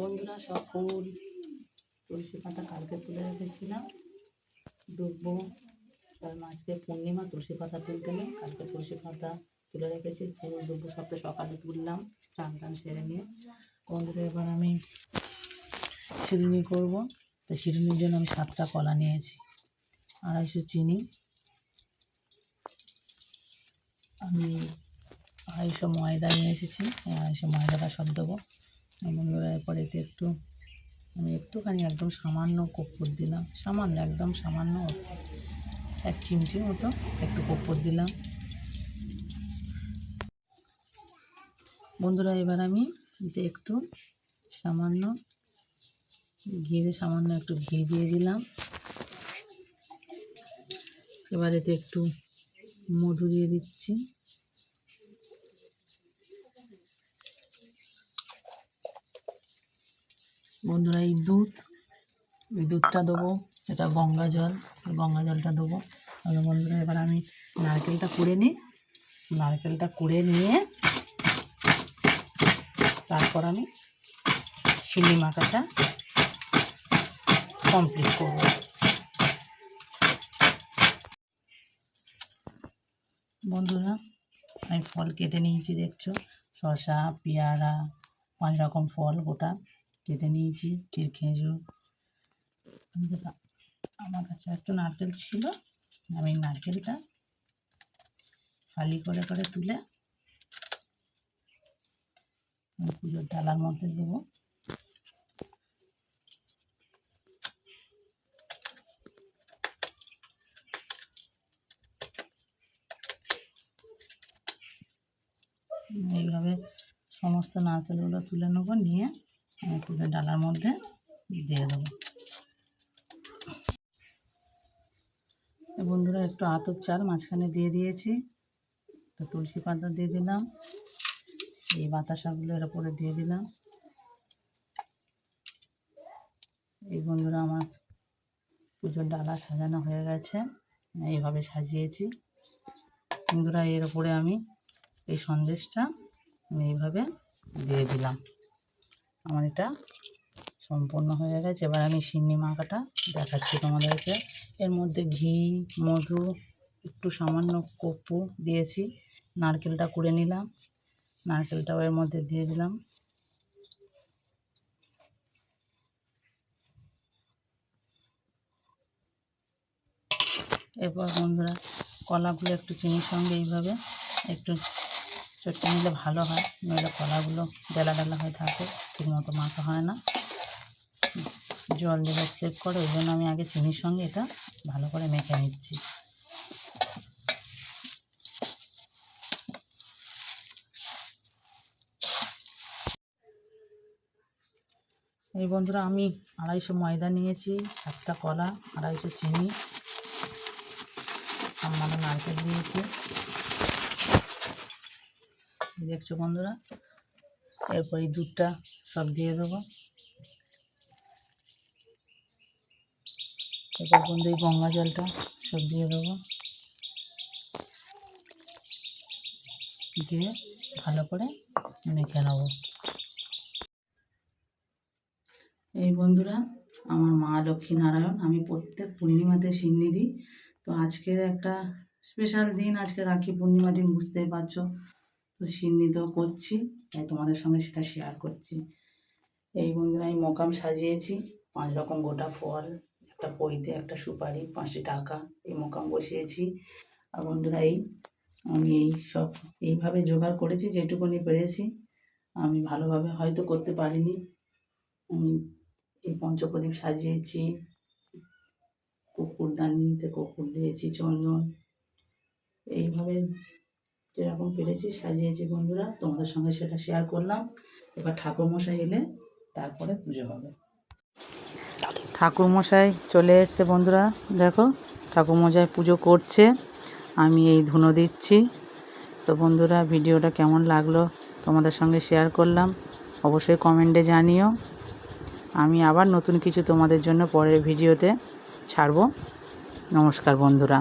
বন্ধুরা সব ফুল, তুলসী পাতা কালকে তুলে রেখেছিলাম। ডুববো কারণ আজকে পূর্ণিমা, তুলসী পাতা তুলতে নেই, কালকে তুলসী পাতা তুলে রেখেছি, ফুল ডুববো সব তো সকালে তুললাম, স্নান টান সেরে নিয়ে। বন্ধুরা, এবার আমি শিরুনি করব। তো শিরুনির জন্য আমি সাতটা কলা নিয়েছি, আড়াইশো চিনি। আমি আড়াইশো ময়দা নিয়ে এসেছি, আড়াইশো ময়দাটা সব দেবো। বন্ধুরা, এরপর এতে একটু, আমি একটুখানি একদম সামান্য কর্পূর দিলাম। সামান্য, একদম সামান্য এক চিমটি মতো একটু কর্পূর দিলাম। বন্ধুরা, এবার আমি এতে একটু সামান্য ঘি দিয়ে, সামান্য একটু ঘি দিয়ে দিলাম। এবার এতে একটু মধু দিয়ে দিচ্ছি। বন্ধুরা, এই দুধ, এই দুধটা দেবো, এটা গঙ্গা জল গঙ্গা জলটা দেবো। আর বন্ধুরা, এবার আমি নারকেলটা কুড়ে নিই। নারকেলটা কুড়ে নিয়ে তারপর আমি চিনি মাখাটা কমপ্লিট করব। বন্ধুরা, আমি ফল কেটে নিয়েছি, দেখছ? শসা, পেয়ারা, পাঁচ রকম ফল গোটা। কেটে নিয়েছি ক্ষীর খেজুর। আমার কাছে একটা নারকেল ছিল, আমি নারকেলটা খালি করে করে তুলে পুজোর ডালার মধ্যে দেবো। এইভাবে সমস্ত নারকেলগুলো তুলে নেব, নিয়ে পুজোর ডালার মধ্যে দিয়ে দেবো। বন্ধুরা, একটু আতর চাল মাঝখানে দিয়ে দিয়েছি। তো তুলসী পাতা দিয়ে দিলাম। এই বাতাসাগুলো এর উপরে দিয়ে দিলাম। এই বন্ধুরা, আমার পুজোর ডালা সাজানো হয়ে গেছে। এইভাবে সাজিয়েছি। বন্ধুরা, এর উপরে আমি এই সন্দেশটা আমি এইভাবে দিয়ে দিলাম। আমার এটা সম্পূর্ণ হয়ে গেছে। এবার আমি সিন্নি মাখাটা দেখাচ্ছি তোমাদেরকে। এর মধ্যে ঘি, মধু, একটু সামান্য কপু দিয়েছি। নারকেলটা কুড়ে নিলাম। নারকেলটাও এর মধ্যে দিয়ে দিলাম। এরপর বন্ধুরা কলাগুলো একটু চিনির সঙ্গে এইভাবে একটু চটকে নিলে ভালো হয়, নইলে কলাগুলো ডেলা ডেলা হয়ে থাকে, ঠিকমতো মাখা হয় না। জল দিলে স্লিপ করে, ওই জন্য আমি আগে চিনির সঙ্গে এটা ভালো করে মেখে নিচ্ছি। এই বন্ধুরা, আমি আড়াইশো ময়দা নিয়েছি, সাতটা কলা, আড়াইশো চিনি আমার নারকেল দিয়েছি। দেখছ বন্ধুরা, এরপর এই দুধটা সব দিয়ে দেবো। এরপর বন্ধু এই গঙ্গা জলটা সব দিয়ে দেবো। দিয়ে ভালো করে মেখে নেব। এই বন্ধুরা, আমার মা লক্ষ্মী নারায়ণ, আমি প্রত্যেক পূর্ণিমাতে সিন্নি দিই। তো আজকের একটা স্পেশাল দিন, আজকে রাখি পূর্ণিমা দিন, বুঝতেই পারছ। তো সিন্নি তো করছি, তাই তোমাদের সঙ্গে সেটা শেয়ার করছি। এই বন্ধুরা, আমি মোকাম সাজিয়েছি, পাঁচ রকম গোটা ফল, একটা পইতে, একটা সুপারি, পাঁচটি টাকা, এই মোকাম বসিয়েছি। আর বন্ধুরা, এই, আমি এই সব, এইভাবে জোগাড় করেছি, যেটুকুনি পেরেছি। আমি ভালোভাবে হয়তো করতে পারিনি। আমি এই পঞ্চপ্রদীপ সাজিয়েছি, কুকুরদানিতে কুকুর দিয়েছি চন্দন। এইভাবে যেরকম পেরেছি সাজিয়েছি বন্ধুরা, তোমাদের সঙ্গে সেটা শেয়ার করলাম। এবার ঠাকুরমশাই এলে তারপরে পুজো হবে। ঠাকুরমশাই চলে এসছে বন্ধুরা, দেখো ঠাকুরমশাই পুজো করছে, আমি এই ধুনো দিচ্ছি। তো বন্ধুরা, ভিডিওটা কেমন লাগল তোমাদের সঙ্গে শেয়ার করলাম, অবশ্যই কমেন্টে জানিও। আমি আবার নতুন কিছু তোমাদের জন্য পরের ভিডিওতে ছাড়বো। নমস্কার বন্ধুরা।